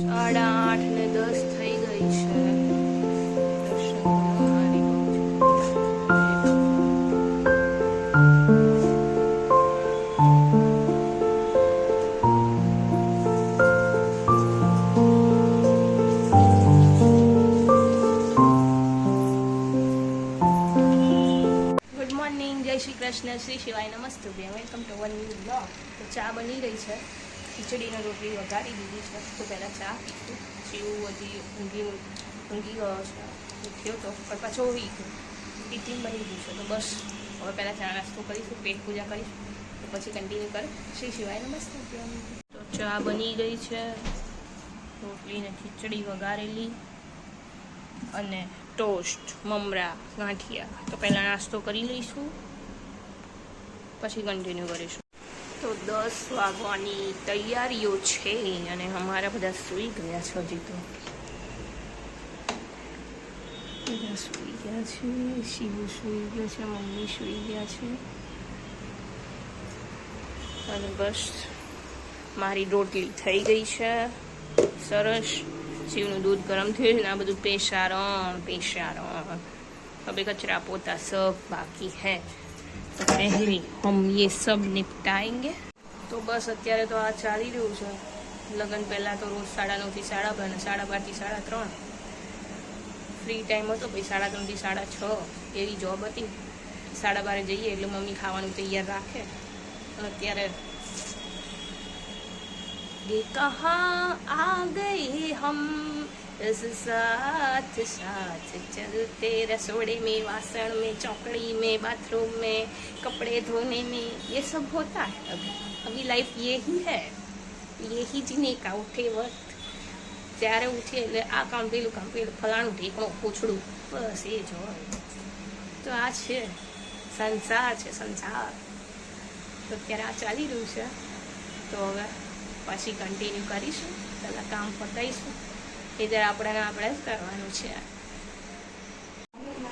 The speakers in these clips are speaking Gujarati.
સાડા આઠ ને દસ થઈ ગઈ છે. કૃષ્ણ, શ્રી શિવાય નમસ્તે વેલકમ ટુ વન બ્લોગ. તો ચા બની રહી છે. ખીચડીનો રોટલી વઘારી દીધી છે. તો પહેલાં ચા પીશું શિવ હજી ઊંઘી ઊંઘી ગયો છે ઉઠ્યો તો, પણ પાછો હોઈ ગયો. ટિફિન બની ગયું છે. તો બસ, હવે પહેલાં ચા નાસ્તો કરીશું, પેટ પૂજા કરીશું. તો પછી કન્ટિન્યુ કર. શ્રી શિવાય નમસ્તે તો ચા બની ગઈ છે. રોટલીને ખીચડી વઘારેલી. અને ટોસ્ટ, મમરા, ગાંઠિયા. તો પહેલાં નાસ્તો કરી લઈશું. પછી કન્ટિન્યુ કરીશું. તો દસ વાગવાની તૈયારીઓ છે અને અમારા બધા સૂઈ ગયા છે હજી તો. બધા સૂઈ ગયા છે શિવ સૂઈ ગયા છે, મમ્મી સૂઈ ગયા છે. અને બસ મારી રોટલી થઈ ગઈ છે. સરસ. શિવનું દૂધ ગરમ થયું છે ને આ બધું પેશારણ પેશારણ. હવે કચરા પોતા સબ બાકી है તો પહેલી હમ ये सब निपटाएंगे તો બસ અત્યારે તો આ ચાલી રહ્યું છે લગ્ન પહેલાં તો રોજ સાડા નવથી સાડા બાર અને સાડા બારથી સાડા ત્રણ ફ્રી ટાઈમ હતો પછી સાડા ત્રણથી સાડા છ એવી જોબ હતી સાડા બારે જઈએ એટલે મમ્મી ખાવાનું તૈયાર રાખે અને અત્યારે ये कहाँ आ गए हम इस साथ साथ चलते रसोड़े में वासण में चौकड़ी में बाथरूम में कपड़े धोने में ये सब होता है अभी अभी लाइफ ये ही है ये ही जीने का उठे वक्त ત્યારે ઉઠીએ એટલે આ કામ પેલું કામ પેલું ફલાણું ઢીકણું પૂછડું બસ એ જ હોય તો આ છે સંસાર છે સંસાર તો અત્યારે આ ચાલી રહ્યું છે તો હવે પછી કન્ટિન્યુ કરીશું પહેલાં કામ પતાવીશું એ ત્યારે આપણે આપણે જ કરવાનું છે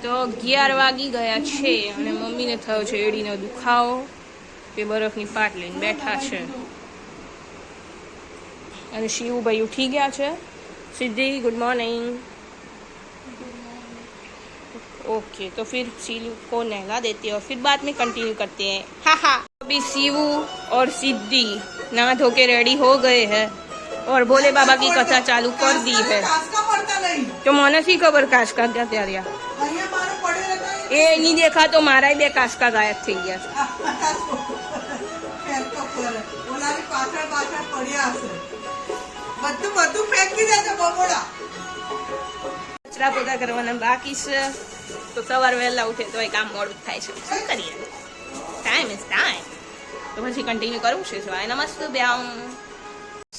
તો અગિયાર વાગી ગયા છે અને મમ્મીને થયો છે એડીનો દુખાવો તે બરફની પાટ લઈને બેઠા છે અને શિવભાઈ ઉઠી ગયા છે सिद्धि गुड मॉर्निंग ओके तो फिर सीलू को नहला देते हैं और फिर बाद में कंटिन्यू करते हैं हाँ हाँ अभी सीवू और सिद्धि नहा धो के रेडी हो गए हैं और भोले बाबा की कथा चालू कर दी है કાસકા પડતા નહીં तो મને શી ખબર કાસકા ક્યાં ત્યારે અહીંયા મારો પડ્યો રહેતો એ નહીં દેખા તો મારા બે કાસકા ગાયબ થઈ ગયા છે આ કાસકો ફેંકો પર ઓલાની પાછળ પાછળ પડ્યા હશે બધું બધું ફેંકી દેજો બબોડા કચરા પોતા કરવાના બાકી છે તો સવાર વહેલા ઉઠે તો કામ મોડું જ થાય છે શું કરીએ ટાઈમ ઇઝ ટાઈમ તો પછી કન્ટિન્યુ કરવું છે સવારે નમસ્તે બ્યામ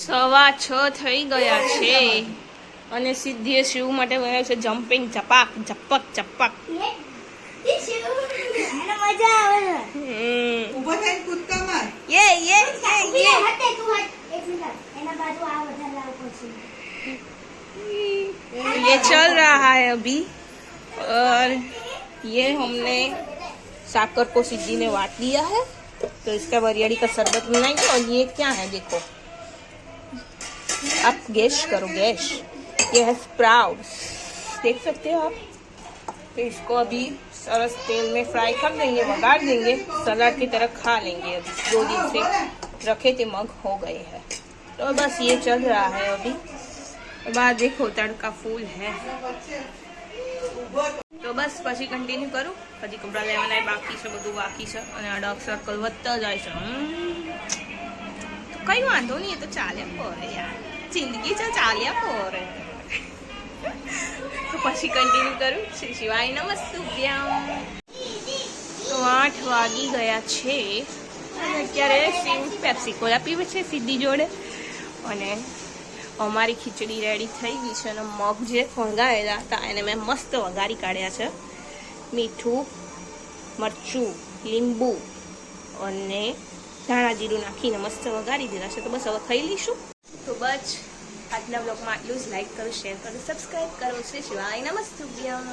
સવા છ થઈ ગયા છે અને સિદ્ધિએ શિવ માટે બનાવ્યું છે જમ્પિંગ ચપાક ચપક ચપક મજા આવે હમ. ઊભો થઈને કૂદકા માર યે યે યે યે હટે તું હટ એક મિનિટ એના બાજુ આ વધારે લાવ પછી ये चल रहा है अभी और ये हमने साकर को सिद्धि ने बांट दिया है तो इसका वरियाड़ी का शरबत बनाएंगे और ये क्या है देखो आप गैस करो गैस ये है स्प्राउट्स देख सकते हो आप तो इसको अभी सरस तेल में फ्राई कर देंगे वगाड़ देंगे सलाद की तरह खा लेंगे अभी दो दिन से रखे थे मग हो गए हैं तो बस ये चल रहा है अभी બાર દેખો તડકા ફૂલ હે તો બસ પછી કન્ટિન્યુ કરું પછી કપડાં લેવાના એ બાકી છે બધું બાકી છે અને આ ડાર્ક સર્કલ વધતા જાય છે હમ. તો કઈ વાંધો નહીં એ તો ચાલ્યા પોરે યાર જિંદગી છે ચાલ્યા પોરે. તો પછી કન્ટિન્યુ કરું. શ્રી શિવાય નમસ્તુભ્યામ તો આઠ વાગી ગયા છે. અને અત્યારે શિવ પેપ્સી કોલા પીવે છે સીધી જોડે. અને અમારી ખીચડી રેડી થઈ ગઈ છે અને મગ જે ફણગાવેલા હતા એને મેં મસ્ત વઘારી કાઢ્યા છે. મીઠું, મરચું, લીંબુ અને ધાણા જીરું નાખીને મસ્ત વઘારી દીધા છે. તો બસ હવે ખાઈ લઈશું. તો જ આજના બ્લોગમાં આટલું જ લાઈક કરો શેર કરો સબસ્ક્રાઈબ કરો. છે શિવાય નમસ્તુભ્યમ